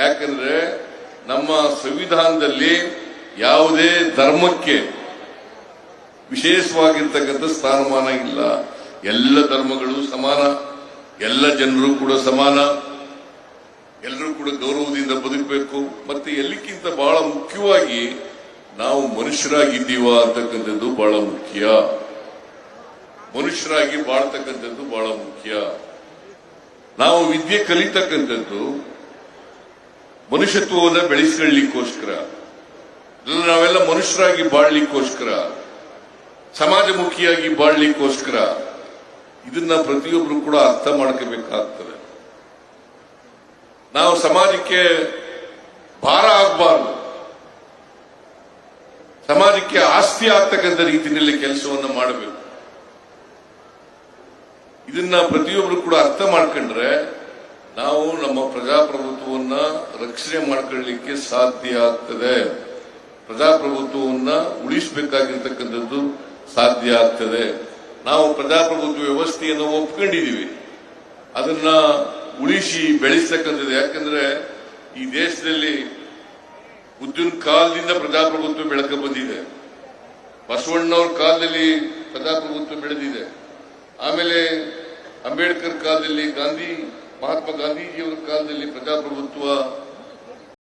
ಯಾಕಂದ್ರೆ ನಮ್ಮ ಸಂವಿಧಾನದಲ್ಲಿ ಯಾವುದೇ ಧರ್ಮಕ್ಕೆ ವಿಶೇಷವಾಗಿರ್ತಕ್ಕಂಥ ಸ್ಥಾನಮಾನ ಇಲ್ಲ. ಎಲ್ಲ ಧರ್ಮಗಳು ಸಮಾನ. ಎಲ್ಲ ಜನರು ಕೂಡ ಸಮಾನ. ಎಲ್ಲರೂ ಕೂಡ ಗೌರವದಿಂದ ಬದುಕಬೇಕು. ಮತ್ತೆ ಎಲ್ಲಕ್ಕಿಂತ ಬಹಳ ಮುಖ್ಯವಾಗಿ ನಾವು ಮನುಷ್ಯರಾಗಿದ್ದೀವ ಅಂತಕ್ಕಂಥದ್ದು ಬಹಳ ಮುಖ್ಯ. ಮನುಷ್ಯರಾಗಿ ಬಾಳ್ತಕ್ಕಂಥದ್ದು ಬಹಳ ಮುಖ್ಯ. ನಾವು ವಿದ್ಯೆ ಕಲಿತಕ್ಕಂಥದ್ದು ಮನುಷ್ಯತ್ವವನ್ನು ಬೆಳೆಸ್ಕೊಳ್ಳಿಕ್ಕೋಸ್ಕರ ನಾವೆಲ್ಲ ಮನುಷ್ಯರಾಗಿ ಬಾಳ್ಲಿಕ್ಕೋಸ್ಕರ, ಸಮಾಜಮುಖಿಯಾಗಿ ಬಾಳ್ಲಿಕ್ಕೋಸ್ಕರ ಇದನ್ನ ಪ್ರತಿಯೊಬ್ಬರು ಕೂಡ ಅರ್ಥ ಮಾಡ್ಕೋಬೇಕಾಗ್ತದೆ. ನಾವು ಸಮಾಜಕ್ಕೆ ಭಾರ ಆಗಬಾರ್ದು. ಸಮಾಜಕ್ಕೆ ಆಸ್ತಿ ಆಗ್ತಕ್ಕಂಥ ರೀತಿಯಲ್ಲಿ ಕೆಲಸವನ್ನು ಮಾಡಬೇಕು. ಇದನ್ನ ಪ್ರತಿಯೊಬ್ಬರು ಕೂಡ ಅರ್ಥ ಮಾಡ್ಕೊಂಡ್ರೆ ನಾವು ನಮ್ಮ ಪ್ರಜಾಪ್ರಭುತ್ವವನ್ನ ರಕ್ಷಣೆ ಮಾಡ್ಕೊಳ್ಳಿಕ್ಕೆ ಸಾಧ್ಯ ಆಗ್ತದೆ. ಪ್ರಜಾಪ್ರಭುತ್ವವನ್ನ ಉಳಿಸಬೇಕಾಗಿರ್ತಕ್ಕಂಥದ್ದು ಸಾಧ್ಯ ಆಗ್ತದೆ. ನಾವು ಪ್ರಜಾಪ್ರಭುತ್ವ ವ್ಯವಸ್ಥೆಯನ್ನು ಒಪ್ಕೊಂಡಿದ್ದೀವಿ. ಅದನ್ನ ಉಳಿಸಿ ಬೆಳೆಸ್ತಕ್ಕಂಥದ್ದು. ಯಾಕಂದ್ರೆ ಈ ದೇಶದಲ್ಲಿ ಉದ್ದಿನ ಕಾಲದಿಂದ ಪ್ರಜಾಪ್ರಭುತ್ವ ಬೆಳಕ ಬಂದಿದೆ. ಬಸವಣ್ಣವ್ರ ಕಾಲದಲ್ಲಿ ಪ್ರಜಾಪ್ರಭುತ್ವ ಬೆಳೆದಿದೆ. ಆಮೇಲೆ ಅಂಬೇಡ್ಕರ್ ಕಾಲದಲ್ಲಿ ಗಾಂಧಿ, ಮಹಾತ್ಮ ಗಾಂಧೀಜಿಯವರ ಕಾಲದಲ್ಲಿ ಪ್ರಜಾಪ್ರಭುತ್ವ